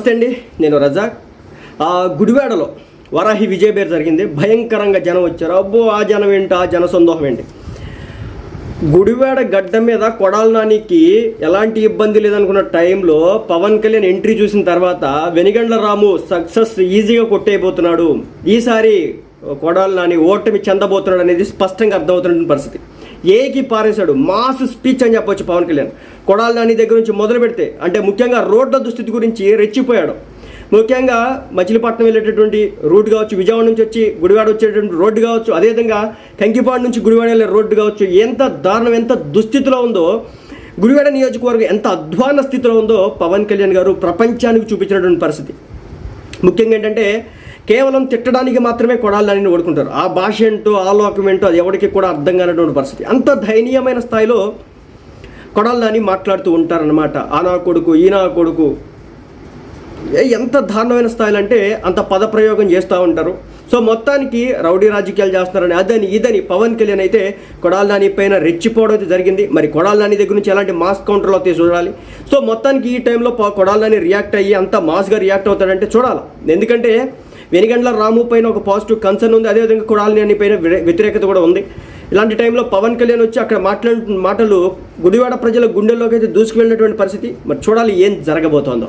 నమస్తే అండి నేను రజాక్. ఆ గుడివాడలో వరాహి విజయ పేరు జరిగింది. భయంకరంగా జనం వచ్చారు. అబ్బో ఆ జనం ఏంటి? ఆ జన సందోహం ఏంటి? గుడివాడ గడ్డ మీద కొడాల నానికి ఎలాంటి ఇబ్బంది లేదనుకున్న టైంలో పవన్ కళ్యాణ్ ఎంట్రీ చూసిన తర్వాత వెనిగండ్ల రాము సక్సెస్ ఈజీగా కొట్టేయబోతున్నాడు. ఈసారి కొడాల నాని ఓటమి చెందబోతున్నాడు అనేది స్పష్టంగా అర్థమవుతున్న పరిస్థితి. ఏకి పారేశాడు. మాస్ స్పీచ్ అని చెప్పొచ్చు పవన్ కళ్యాణ్. కొడాల నాని దగ్గర నుంచి మొదలు పెడితే అంటే ముఖ్యంగా రోడ్ల దుస్థితి గురించి రెచ్చిపోయాడు. ముఖ్యంగా మచిలీపట్నం వెళ్ళేటటువంటి రూట్ కావచ్చు విజయవాడ నుంచి వచ్చి గుడివాడ వచ్చేటటువంటి రోడ్డు కావచ్చు అదేవిధంగా కంకిపాడు నుంచి గుడివాడ వెళ్ళే రోడ్డు కావచ్చు ఎంత దారుణం ఎంత దుస్థితిలో ఉందో గుడివాడ నియోజకవర్గం ఎంత అధ్వాన స్థితిలో ఉందో పవన్ కళ్యాణ్ గారు ప్రపంచానికి చూపించినటువంటి పరిస్థితి. ముఖ్యంగా ఏంటంటే కేవలం తిట్టడానికి మాత్రమే కొడాలని ఓడుకుంటారు ఆ భాష ఏంటో ఆ లోకం ఏంటో అది ఎవరికి కూడా అర్థం కానటువంటి పరిస్థితి. అంత దయనీయమైన స్థాయిలో కొడాలని మాట్లాడుతూ ఉంటారనమాట ఆ నా కొడుకు ఈ నా కొడుకు. ఏ- ఎంత దారుణమైన స్థాయిలో అంటే అంత పదప్రయోగం చేస్తూ ఉంటారు. సో మొత్తానికి రౌడీ రాజకీయాలు చేస్తున్నారని అదని ఇదని పవన్ కళ్యాణ్ అయితే కొడాల నాని పైన రెచ్చిపోవడం అయితే జరిగింది. మరి కొడాల నాని దగ్గర నుంచి ఎలాంటి మాస్ కౌంటర్లో అయితే చూడాలి? సో మొత్తానికి ఈ టైంలో ప- కొడాల నాని రియాక్ట్ అయ్యి అంత మాస్గా రియాక్ట్ అవుతాడంటే చూడాలి. ఎందుకంటే వెనిగండ్ల రాము పైన ఒక పాజిటివ్ కన్సర్న్ ఉంది. అదేవిధంగా కొడాల నాని పైన వ్యతిరేకత కూడా ఉంది. ఇలాంటి టైంలో పవన్ కళ్యాణ్ వచ్చి అక్కడ మాట్లాడు మాటలు గుడివాడ ప్రజల గుండెల్లోకి అయితే దూసుకువెళ్ళినటువంటి పరిస్థితి. మరి చూడాలి ఏం జరగబోతోందో.